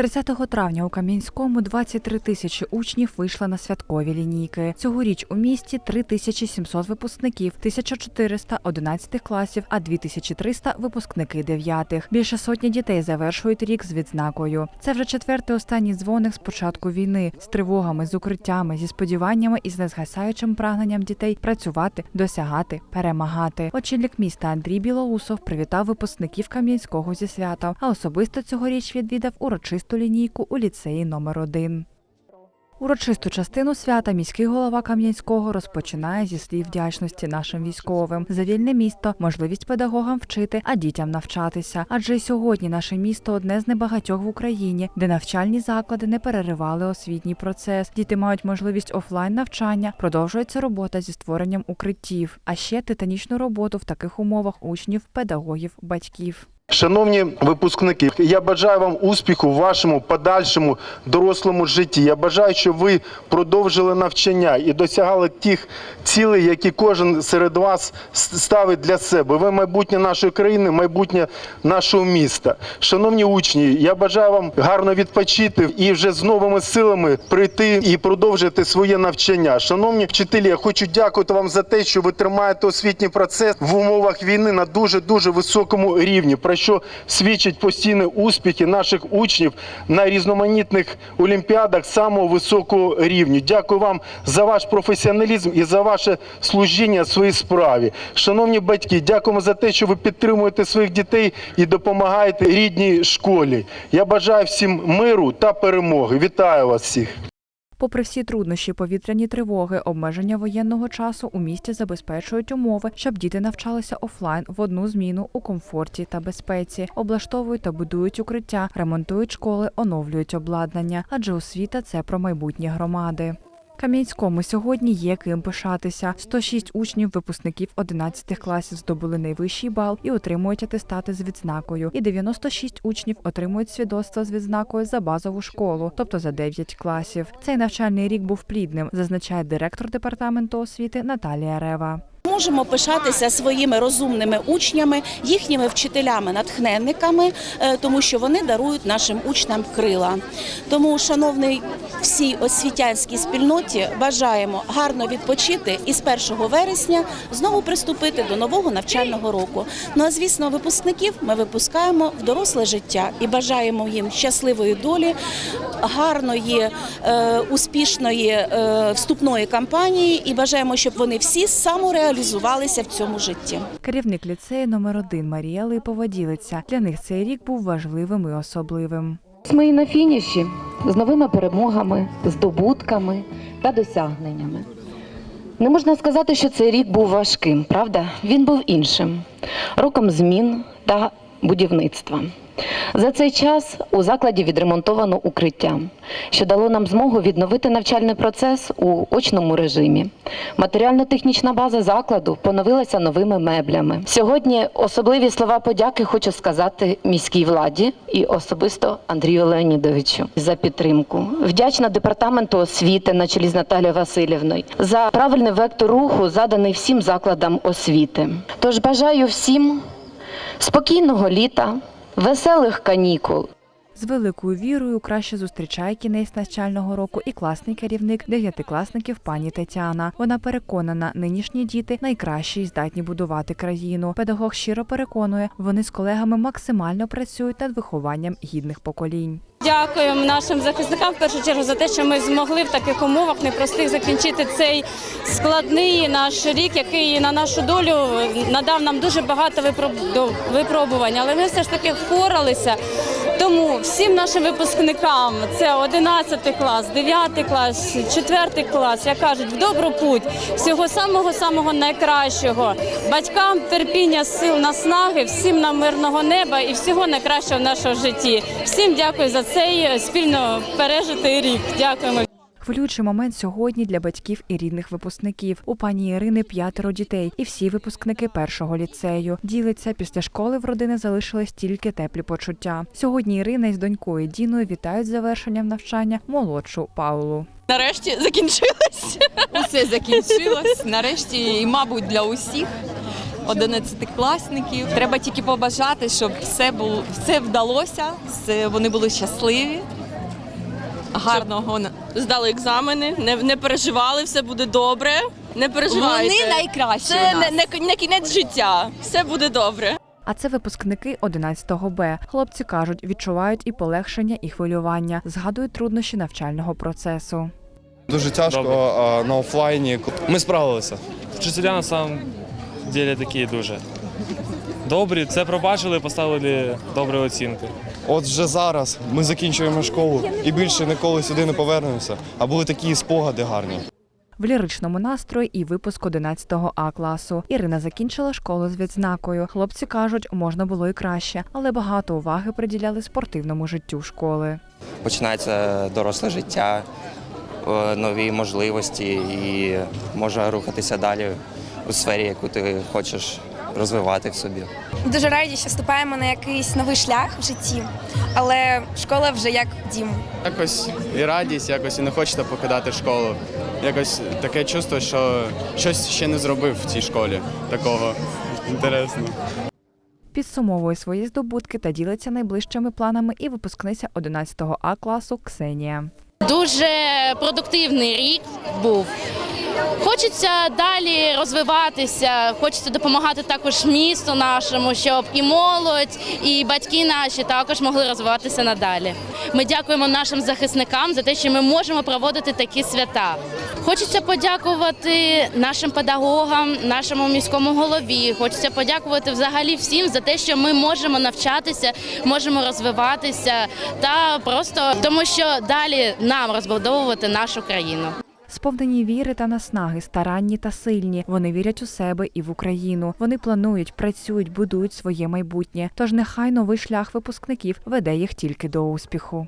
30 травня у Кам'янському 23 тисячі учнів вийшли на святкові лінійки. Цьогоріч у місті 3700 випускників, 1400 11 класів, а 2300 випускники 9. Більше сотні дітей завершують рік з відзнакою. Це вже четвертий останній дзвоник з початку війни з тривогами, з укриттями, зі сподіваннями і з незгасаючим прагненням дітей працювати, досягати, перемагати. Очільник міста Андрій Білоусов привітав випускників Кам'янського зі святом, а особисто цьогоріч відвідав урочисту лінійку у ліцеї номер 1 Урочисту частину свята міський голова Кам'янського розпочинає зі слів вдячності нашим військовим за вільне місто, можливість педагогам вчити, а дітям навчатися. Адже й сьогодні наше місто одне з небагатьох в Україні, де навчальні заклади не переривали освітній процес. Діти мають можливість офлайн навчання, продовжується робота зі створенням укриттів, а ще титанічну роботу в таких умовах учнів, педагогів, батьків. Шановні випускники, я бажаю вам успіху в вашому подальшому дорослому житті. Я бажаю, щоб ви продовжили навчання і досягали тих цілей, які кожен серед вас ставить для себе. Ви майбутнє нашої країни, майбутнє нашого міста. Шановні учні, я бажаю вам гарно відпочити і вже з новими силами прийти і продовжити своє навчання. Шановні вчителі, я хочу дякувати вам за те, що ви тримаєте освітній процес в умовах війни на дуже дуже високому рівні. Що свідчать постійні успіхи наших учнів на різноманітних олімпіадах самого високого рівня. Дякую вам за ваш професіоналізм і за ваше служіння своїй справі. Шановні батьки, дякуємо за те, що ви підтримуєте своїх дітей і допомагаєте рідній школі. Я бажаю всім миру та перемоги. Вітаю вас всіх. Попри всі труднощі, повітряні тривоги, обмеження воєнного часу у місті забезпечують умови, щоб діти навчалися офлайн в одну зміну у комфорті та безпеці, облаштовують та будують укриття, ремонтують школи, оновлюють обладнання, адже освіта це про майбутнє громади. Кам'янському сьогодні є ким пишатися. 106 учнів, випускників 11 класів здобули найвищий бал і отримують атестати з відзнакою. І 96 учнів отримують свідоцтво з відзнакою за базову школу, тобто за 9 класів. Цей навчальний рік був плідним, зазначає директор департаменту освіти Наталія Рева. Можемо пишатися своїми розумними учнями, їхніми вчителями-натхненниками, е, тому що вони дарують нашим учням крила. Тому, шановний всій освітянській спільноті, бажаємо гарно відпочити і з 1 вересня знову приступити до нового навчального року. Ну а звісно, випускників ми випускаємо в доросле життя і бажаємо їм щасливої долі, гарної, е, успішної е, вступної кампанії і бажаємо, щоб вони всі самореалізувалися в цьому житті. Керівник ліцею номер 1 Марія Липова ділиться. Для них цей рік був важливим і особливим. Ми і на фініші з новими перемогами, здобутками та досягненнями. Не можна сказати, що цей рік був важким, правда? Він був іншим роком змін та будівництва. За цей час у закладі відремонтовано укриття, що дало нам змогу відновити навчальний процес у очному режимі. Матеріально-технічна база закладу поновилася новими меблями. Сьогодні особливі слова подяки хочу сказати міській владі і особисто Андрію Леонідовичу за підтримку. Вдячна департаменту освіти на чолі з Наталією Васильівною за правильний вектор руху, заданий всім закладам освіти. Тож бажаю всім спокійного літа, веселих канікул. З великою вірою краще зустрічає кінець навчального року і класний керівник дев'ятикласників пані Тетяна. Вона переконана, нинішні діти найкращі і здатні будувати країну. Педагог щиро переконує, вони з колегами максимально працюють над вихованням гідних поколінь. Дякуємо нашим захисникам в першу чергу за те, що ми змогли в таких умовах непростих закінчити цей складний наш рік, який на нашу долю надав нам дуже багато випробувань. Але ми все ж таки впоралися. Тому всім нашим випускникам це 11 клас, 9 клас, 4 клас, як кажуть, в добру путь, всього самого самого найкращого. Батькам терпіння, сил, наснаги, всім нам мирного неба і всього найкращого в нашому житті. Всім дякую за цей спільно пережитий рік. Дякуємо. Хвилюючий момент сьогодні для батьків і рідних випускників. У пані Ірини п'ятеро дітей, і всі випускники першого ліцею. Ділиться після школи в родини залишились тільки теплі почуття. Сьогодні Ірина із донькою Діною вітають з завершенням навчання молодшу Паулу. Нарешті закінчилось. Усе закінчилось. Нарешті, і, мабуть, для усіх. одинадцятикласників. Треба тільки побажати, щоб все було все вдалося, вони були щасливі. Гарного здали екзамени, не, не переживали, все буде добре. Не переживайте. вони найкращі. Це у не, нас. не, не кінець життя. Все буде добре. А це випускники 11 Б. Хлопці кажуть, відчувають і полегшення, і хвилювання, згадують труднощі навчального процесу. Дуже тяжко Добре. а, на офлайні. Ми справилися. Вчителя на самом деле такі дуже добрі. Це пробачили, поставили добрі оцінки. От вже зараз ми закінчуємо школу і більше ніколи сюди не повернемося. А були такі спогади гарні. В ліричному настрої і випуск 11 А класу. Ірина закінчила школу з відзнакою. Хлопці кажуть, можна було і краще, але багато уваги приділяли спортивному життю школи. починається доросле життя, е, нові можливості і можна рухатися далі у сфері, яку ти хочеш розвивати в собі. Дуже раді, що вступаємо на якийсь новий шлях в житті, але школа вже як дім. Якось і радість, якось і не хочеться покидати школу. Якось таке чувство, що щось ще не зробив в цій школі такого інтересного. Підсумовує свої здобутки та ділиться найближчими планами і випускниця 11 А класу Ксенія. Дуже продуктивний рік був. Хочеться далі розвиватися, хочеться допомагати також місту нашому, щоб і молодь, і батьки наші також могли розвиватися надалі. Ми дякуємо нашим захисникам за те, що ми можемо проводити такі свята. Хочеться подякувати нашим педагогам, нашому міському голові. Хочеться подякувати взагалі всім за те, що ми можемо навчатися, можемо розвиватися та просто тому, що далі нам розбудовувати нашу країну. Сповнені віри та наснаги, старанні та сильні. Вони вірять у себе і в Україну. Вони планують, працюють, будують своє майбутнє. Тож нехай новий шлях випускників веде їх тільки до успіху.